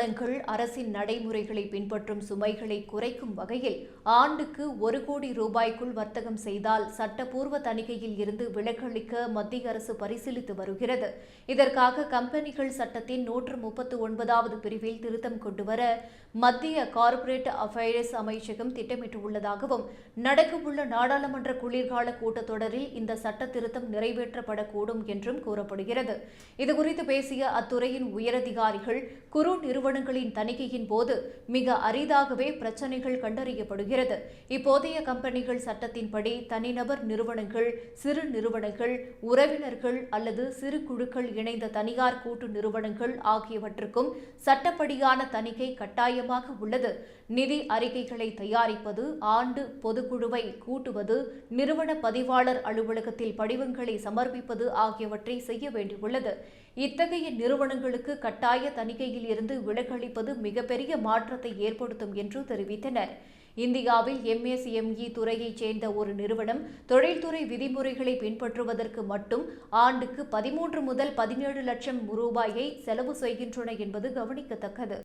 நிறுவனங்கள் அரசின் நடைமுறைகளை பின்பற்றும் சுமைகளை குறைக்கும் வகையில் ஆண்டுக்கு ஒரு கோடி ரூபாய்க்குள் வர்த்தகம் செய்தால் சட்டப்பூர்வ தணிக்கையில் இருந்து விலக்களிக்க மத்திய அரசு பரிசீலித்து வருகிறது. இதற்காக கம்பெனிகள் சட்டத்தின் நூற்று முப்பத்து ஒன்பதாவது பிரிவில் திருத்தம் கொண்டுவர மத்திய கார்ப்பரேட் அஃபேர்ஸ் அமைச்சகம் திட்டமிட்டுள்ளதாகவும் நடக்கவுள்ள நாடாளுமன்ற குளிர்கால கூட்டத்தொடரில் இந்த சட்ட திருத்தம் நிறைவேற்றப்படக்கூடும் என்றும் கூறப்படுகிறது. இதுகுறித்து பேசிய அத்துறையின் உயரதிகாரிகள் குறு நிறுவன நிறுவனங்களின் தணிக்கையின் போது மிக அரிதாகவே பிரச்சினைகள் கண்டறியப்படுகிறது. இப்போதைய கம்பெனிகள் சட்டத்தின்படி தனிநபர் நிறுவனங்கள் சிறு நிறுவனங்கள் உறவினர்கள் அல்லது சிறு குழுக்கள் இணைந்த தனியார் கூட்டு நிறுவனங்கள் ஆகியவற்றுக்கும் சட்டப்படியான தணிக்கை கட்டாயமாக உள்ளது. நிதி அறிக்கைகளை தயாரிப்பது ஆண்டு பொதுக்குழுவை கூட்டுவது நிறுவன பதிவாளர் அலுவலகத்தில் படிவங்களை சமர்ப்பிப்பது ஆகியவற்றை செய்ய வேண்டியுள்ளது. இத்தகைய நிறுவனங்களுக்கு கட்டாய தணிக்கையில் இருந்து விலக்களிப்பது மிகப்பெரிய மாற்றத்தை ஏற்படுத்தும் என்று தெரிவித்தனர். இந்தியாவில் எம்எஸ்எம்இ துறையைச் சேர்ந்த ஒரு நிறுவனம் தொழில்துறை விதிமுறைகளை பின்பற்றுவதற்கு மட்டும் ஆண்டுக்கு பதிமூன்று முதல் பதினேழு லட்சம் ரூபாயை செலவு செய்கின்றன என்பது கவனிக்கத்தக்கது.